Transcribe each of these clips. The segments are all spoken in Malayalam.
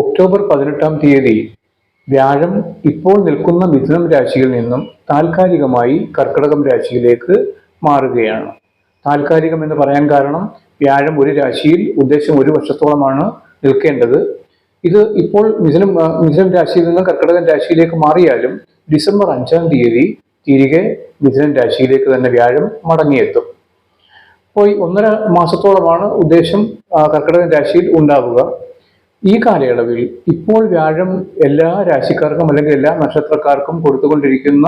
ഒക്ടോബർ പതിനെട്ടാം തീയതി വ്യാഴം ഇപ്പോൾ നിൽക്കുന്ന മിഥുനം രാശിയിൽ നിന്നും താൽക്കാലികമായി കർക്കിടകം രാശിയിലേക്ക് മാറുകയാണ്. താൽക്കാലികം എന്ന് പറയാൻ കാരണം വ്യാഴം ഒരു രാശിയിൽ ഉദ്ദേശം ഒരു വർഷത്തോളമാണ് നിൽക്കേണ്ടത്. ഇത് ഇപ്പോൾ മിഥുനം മിഥുനം രാശിയിൽ നിന്നും കർക്കിടകൻ രാശിയിലേക്ക് മാറിയാലും ഡിസംബർ അഞ്ചാം തീയതി തിരികെ മിഥുനം രാശിയിലേക്ക് തന്നെ വ്യാഴം മടങ്ങിയെത്തും. ഈ ഒന്നര മാസത്തോളമാണ് ഉദ്ദേശം കർക്കിടകൻ കർക്കിടക രാശിയിൽ ഉണ്ടാവുക. ഈ കാലയളവിൽ ഇപ്പോൾ വ്യാഴം എല്ലാ രാശിക്കാർക്കും അല്ലെങ്കിൽ എല്ലാ നക്ഷത്രക്കാർക്കും കൊടുത്തുകൊണ്ടിരിക്കുന്ന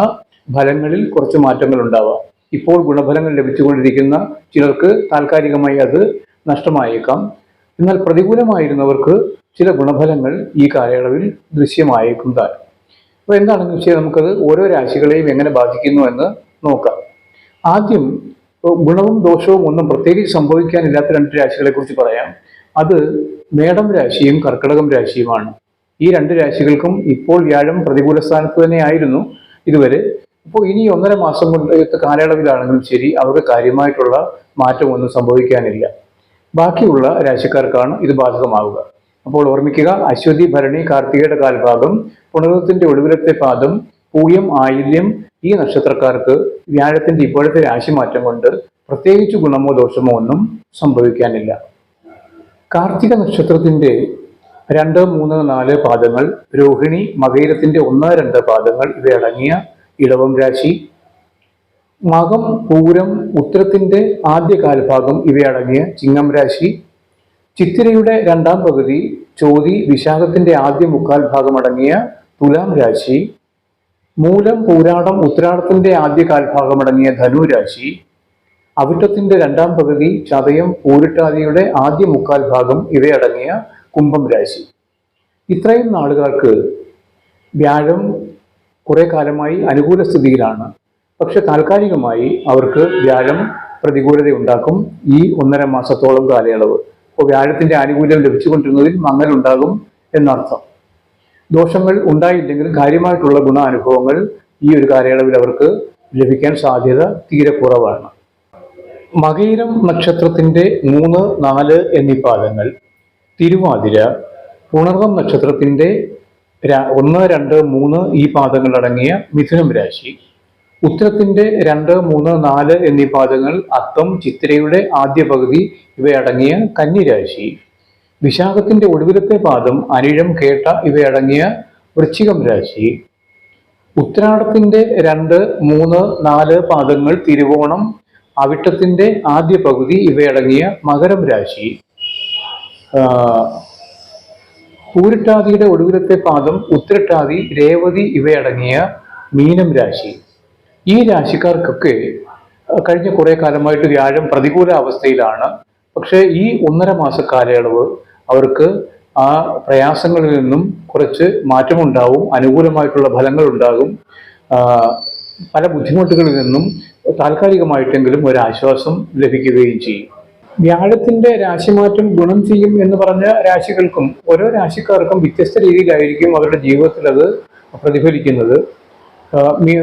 ഫലങ്ങളിൽ കുറച്ച് മാറ്റങ്ങൾ ഉണ്ടാവാം. ഇപ്പോൾ ഗുണഫലങ്ങൾ ലഭിച്ചുകൊണ്ടിരിക്കുന്ന ചിലർക്ക് താൽക്കാലികമായി അത് നഷ്ടമായേക്കാം. എന്നാൽ പ്രതികൂലമായിരുന്നവർക്ക് ചില ഗുണഫലങ്ങൾ ഈ കാലയളവിൽ ദൃശ്യമായേക്കും താൻ അപ്പോൾ എന്താണെന്ന് വെച്ചാൽ നമുക്കത് ഓരോ രാശികളെയും എങ്ങനെ ബാധിക്കുന്നു എന്ന് നോക്കാം. ആദ്യം ഗുണവും ദോഷവും ഒന്നും പ്രത്യേകിച്ച് സംഭവിക്കാനില്ലാത്ത രണ്ട് രാശികളെ കുറിച്ച് പറയാം. അത് മേടം രാശിയും കർക്കിടകം രാശിയുമാണ്. ഈ രണ്ട് രാശികൾക്കും ഇപ്പോൾ വ്യാഴം പ്രതികൂല സ്ഥാനത്ത് തന്നെയായിരുന്നു ഇതുവരെ. അപ്പോൾ ഇനി ഒന്നര മാസം കൊണ്ട് കാലയളവിലാണെങ്കിലും ശരി അവർക്ക് കാര്യമായിട്ടുള്ള മാറ്റമൊന്നും സംഭവിക്കാനില്ല. ബാക്കിയുള്ള രാശിക്കാർക്കാണ് ഇത് ബാധകമാവുക. അപ്പോൾ ഓർമ്മിക്കുക അശ്വതി ഭരണി കാർത്തികയുടെ കാൽഭാഗം പുണർവത്തിന്റെ ഒടുവിലത്തെ പാദം പൂയം ആയില്യം ഈ നക്ഷത്രക്കാർക്ക് വ്യാഴത്തിന്റെ ഇപ്പോഴത്തെ രാശിമാറ്റം കൊണ്ട് പ്രത്യേകിച്ച് ഗുണമോ ദോഷമോ ഒന്നും സംഭവിക്കാനില്ല. കാർത്തിക നക്ഷത്രത്തിന്റെ രണ്ട് മൂന്ന് നാല് പാദങ്ങൾ രോഹിണി മകയിരത്തിന്റെ ഒന്ന് രണ്ട് പാദങ്ങൾ ഇവയടങ്ങിയ ഇടവം രാശി. മകം പൂരം ഉത്തരത്തിന്റെ ആദ്യ കാൽഭാഗം ഇവയടങ്ങിയ ചിങ്ങം രാശി. ചിത്തിരയുടെ രണ്ടാം പകുതി ചോതി വിശാഖത്തിന്റെ ആദ്യ മുക്കാൽ ഭാഗം അടങ്ങിയ തുലാം രാശി. മൂലം പൂരാടം ഉത്രാടത്തിന്റെ ആദ്യ കാൽഭാഗം അടങ്ങിയ ധനു രാശി. അവിട്ടത്തിന്റെ രണ്ടാം പകുതി ചതയം പൂരിട്ടാതിയുടെ ആദ്യ മുക്കാൽ ഭാഗം ഇവയടങ്ങിയ കുംഭം രാശി. ഇത്രയും നാളുകൾക്ക് വ്യാഴം കുറെ കാലമായി അനുകൂല സ്ഥിതിയിലാണ്. പക്ഷെ താൽക്കാലികമായി അവർക്ക് വ്യാഴം പ്രതികൂലത ഉണ്ടാക്കും ഈ ഒന്നര മാസത്തോളം കാലയളവ്. അപ്പോൾ വ്യാഴത്തിന്റെ ആനുകൂല്യം ലഭിച്ചുകൊണ്ടിരുന്നതിൽ മങ്ങലുണ്ടാകും എന്നർത്ഥം. ദോഷങ്ങൾ ഉണ്ടായില്ലെങ്കിലും കാര്യമായിട്ടുള്ള ഗുണാനുഭവങ്ങൾ ഈ ഒരു കാലയളവിൽ അവർക്ക് ലഭിക്കാൻ സാധ്യത തീരെ കുറവാണ്. മകയിരം നക്ഷത്രത്തിന്റെ മൂന്ന് നാല് എന്നീ പാദങ്ങൾ തിരുവാതിര പുണർവം നക്ഷത്രത്തിന്റെ ഒന്ന് രണ്ട് മൂന്ന് ഈ പാദങ്ങൾ അടങ്ങിയ മിഥുനം രാശി ഉത്തരത്തിന്റെ രണ്ട് മൂന്ന് നാല് എന്നീ പാദങ്ങൾ അത്തം ചിത്രയുടെ ആദ്യ പകുതി ഇവയടങ്ങിയ കന്നിരാശി വിശാഖത്തിന്റെ ഒടുവിലത്തെ പാദം അനിഴം കേട്ട ഇവയടങ്ങിയ വൃശ്ചികം രാശി ഉത്രാടത്തിന്റെ രണ്ട് മൂന്ന് നാല് പാദങ്ങൾ തിരുവോണം അവിട്ടത്തിന്റെ ആദ്യ പകുതി ഇവയടങ്ങിയ മകരം രാശി. പൂരിട്ടാതിയുടെ ഒടുവിലത്തെ പാദം ഉത്തരട്ടാതി രേവതി ഇവയടങ്ങിയ മീനം രാശി. ഈ രാശിക്കാർക്കൊക്കെ കഴിഞ്ഞ കുറെ കാലമായിട്ട് വ്യാഴം പ്രതികൂല അവസ്ഥയിലാണ്. പക്ഷേ ഈ ഒന്നര മാസ കാലയളവ് അവർക്ക് ആ പ്രയാസങ്ങളിൽ നിന്നും കുറച്ച് മാറ്റമുണ്ടാവും അനുകൂലമായിട്ടുള്ള ഫലങ്ങൾ ഉണ്ടാകും പല ബുദ്ധിമുട്ടുകളിൽ നിന്നും താൽക്കാലികമായിട്ടെങ്കിലും ഒരു ആശ്വാസം ലഭിക്കുകയും ചെയ്യും. വ്യാഴത്തിന്റെ രാശിമാറ്റം ഗുണം ചെയ്യും എന്ന് പറഞ്ഞ രാശികൾക്കും ഓരോ രാശിക്കാർക്കും വ്യത്യസ്ത രീതിയിലായിരിക്കും അവരുടെ ജീവിതത്തിൽ അത് പ്രതിഫലിക്കുന്നത്.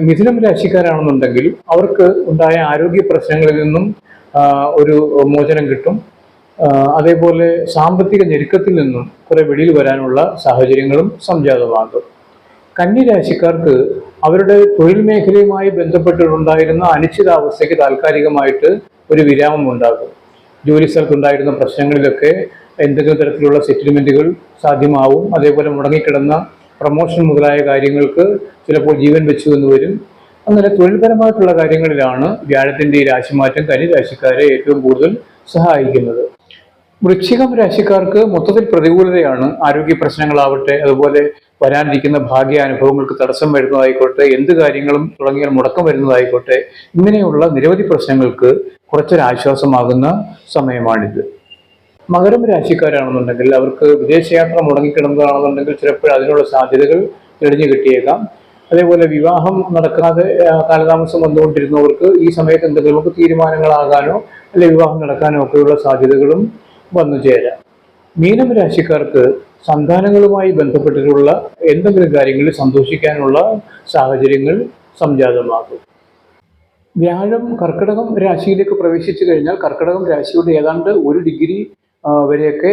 മിഥുനം രാശിക്കാരാണെന്നുണ്ടെങ്കിൽ അവർക്ക് ഉണ്ടായ ആരോഗ്യ പ്രശ്നങ്ങളിൽ നിന്നും ഒരു മോചനം കിട്ടും. അതേപോലെ സാമ്പത്തിക ഞെരുക്കത്തിൽ നിന്നും കുറെ വെളിയിൽ വരാനുള്ള സാഹചര്യങ്ങളും സംജാതമാകും. കന്നി രാശിക്കാർക്ക് അവരുടെ തൊഴിൽ മേഖലയുമായി ബന്ധപ്പെട്ടിട്ടുണ്ടായിരുന്ന അനിശ്ചിതാവസ്ഥയ്ക്ക് താൽക്കാലികമായിട്ട് ഒരു വിരാമം ഉണ്ടാകും. ജോലി സ്ഥലത്തുണ്ടായിരുന്ന പ്രശ്നങ്ങളിലൊക്കെ എന്തെങ്കിലും തരത്തിലുള്ള സെറ്റിൽമെന്റുകൾ സാധ്യമാവും. അതേപോലെ മുടങ്ങിക്കിടന്ന പ്രൊമോഷൻ മുതലായ കാര്യങ്ങൾക്ക് ചിലപ്പോൾ ജീവൻ വെച്ചു എന്ന് വരും. അങ്ങനെ തൊഴിൽപരമായിട്ടുള്ള കാര്യങ്ങളിലാണ് വ്യാഴത്തിന്റെ ഈ രാശിമാറ്റം കനി രാശിക്കാരെ ഏറ്റവും കൂടുതൽ സഹായിക്കുന്നത്. വൃശ്ചികം രാശിക്കാർക്ക് മൊത്തത്തിൽ പ്രതികൂലതയാണ്. ആരോഗ്യ പ്രശ്നങ്ങളാവട്ടെ അതുപോലെ വരാനിരിക്കുന്ന ഭാഗ്യ അനുഭവങ്ങൾക്ക് തടസ്സം വരുന്നതായിക്കോട്ടെ എന്ത് കാര്യങ്ങളും തുടങ്ങിയാൽ മുടക്കം വരുന്നതായിക്കോട്ടെ ഇങ്ങനെയുള്ള നിരവധി പ്രശ്നങ്ങൾക്ക് കുറച്ചൊരാശ്വാസമാകുന്ന സമയമാണിത്. മകരം രാശിക്കാരാണെന്നുണ്ടെങ്കിൽ അവർക്ക് വിദേശയാത്ര മുടങ്ങിക്കിടന്നതാണെന്നുണ്ടെങ്കിൽ ചിലപ്പോൾ അതിനുള്ള സാധ്യതകൾ തെളിഞ്ഞു കിട്ടിയേക്കാം. അതേപോലെ വിവാഹം നടക്കാതെ കാലതാമസം വന്നുകൊണ്ടിരുന്നവർക്ക് ഈ സമയത്ത് എന്തെങ്കിലുമൊക്കെ തീരുമാനങ്ങളാകാനോ അല്ലെങ്കിൽ വിവാഹം നടക്കാനോ ഒക്കെയുള്ള സാധ്യതകളും വന്നു ചേരാം. മീനം രാശിക്കാർക്ക് സന്താനങ്ങളുമായി ബന്ധപ്പെട്ടിട്ടുള്ള എന്തെങ്കിലും കാര്യങ്ങളിൽ സന്തോഷിക്കാനുള്ള സാഹചര്യങ്ങൾ സംജാതമാകും. വ്യാഴം കർക്കിടകം രാശിയിലേക്ക് പ്രവേശിച്ചു കഴിഞ്ഞാൽ കർക്കിടകം രാശിയുടെ ഏതാണ്ട് ഒരു ഡിഗ്രി വരെയൊക്കെ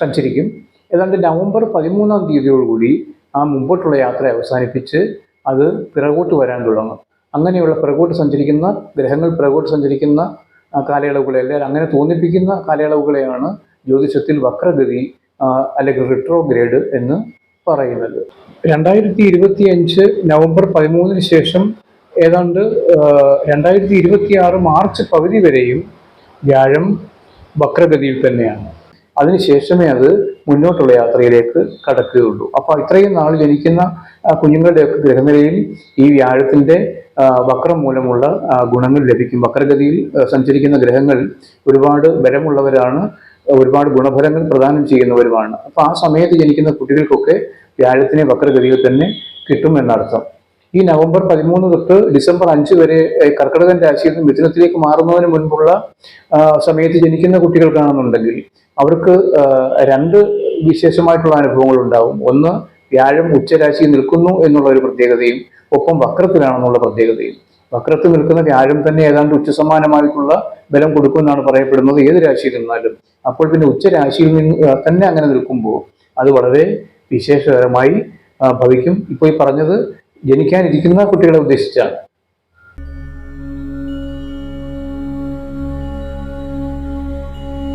സഞ്ചരിക്കും. ഏതാണ്ട് നവംബർ പതിമൂന്നാം തീയതിയോടുകൂടി ആ മുമ്പോട്ടുള്ള യാത്ര അവസാനിപ്പിച്ച് അത് പിറകോട്ട് വരാൻ തുടങ്ങും. അങ്ങനെയുള്ള പിറകോട്ട് സഞ്ചരിക്കുന്ന ഗ്രഹങ്ങൾ പിറകോട്ട് സഞ്ചരിക്കുന്ന കാലയളവുകളെ അല്ലെങ്കിൽ അങ്ങനെ തോന്നിപ്പിക്കുന്ന കാലയളവുകളെയാണ് ജ്യോതിഷത്തിൽ വക്രഗതി അല്ലെങ്കിൽ റിട്രോഗ്രേഡ് എന്ന് പറയുന്നത്. രണ്ടായിരത്തി ഇരുപത്തി അഞ്ച് നവംബർ പതിമൂന്നിന് ശേഷം ഏതാണ്ട് രണ്ടായിരത്തി ഇരുപത്തി ആറ് മാർച്ച് പകുതി വരെയും വ്യാഴം വക്രഗതിയിൽ തന്നെയാണ്. അതിനുശേഷമേ അത് മുന്നോട്ടുള്ള യാത്രയിലേക്ക് കടക്കുകയുള്ളൂ. അപ്പോൾ ഇത്രയും നാൾ ജനിക്കുന്ന കുഞ്ഞുങ്ങളുടെ കുഞ്ഞുങ്ങളുടെയൊക്കെ ഗ്രഹനിലയിൽ ഈ വ്യാഴത്തിന്റെ വക്രം മൂലമുള്ള ഗുണങ്ങൾ ലഭിക്കും. വക്രഗതിയിൽ സഞ്ചരിക്കുന്ന ഗ്രഹങ്ങൾ ഒരുപാട് ബലമുള്ളവരാണ് ഒരുപാട് ഗുണഫലങ്ങൾ പ്രദാനം ചെയ്യുന്നവരുമാണ്. അപ്പോൾ ആ സമയത്ത് ജനിക്കുന്ന കുട്ടികൾക്കൊക്കെ വ്യാഴത്തിനെ വക്രഗതിയിൽ തന്നെ കിട്ടും എന്നർത്ഥം. ഈ നവംബർ പതിമൂന്ന് തൊട്ട് ഡിസംബർ അഞ്ച് വരെ കർക്കിടകൻ രാശിയിൽ നിന്ന് മിഥുനത്തിലേക്ക് മാറുന്നതിന് മുൻപുള്ള സമയത്ത് ജനിക്കുന്ന കുട്ടികൾക്കാണെന്നുണ്ടെങ്കിൽ അവർക്ക് രണ്ട് വിശേഷമായിട്ടുള്ള അനുഭവങ്ങൾ ഉണ്ടാവും ഒന്ന് വ്യാഴം ഉച്ചരാശിയിൽ നിൽക്കുന്നു എന്നുള്ള ഒരു പ്രത്യേകതയും ഒപ്പം വക്രത്തിലാണെന്നുള്ള പ്രത്യേകതയും. വക്രത്തിൽ നിൽക്കുന്ന വ്യാഴം തന്നെ ഏതാണ്ട് ഉച്ചസമാനമായിട്ടുള്ള ബലം കൊടുക്കുമെന്നാണ് പറയപ്പെടുന്നത് ഏത് രാശിയിൽ നിന്നാലും. അപ്പോൾ പിന്നെ ഉച്ചരാശിയിൽ നിന്ന് തന്നെ അങ്ങനെ നിൽക്കുമ്പോൾ അത് വളരെ വിശേഷകരമായി ഭവിക്കും. ഇപ്പോൾ ഈ പറഞ്ഞത് ജനിക്കാനിരിക്കുന്ന കുട്ടികളെ ഉദ്ദേശിച്ചാണ്.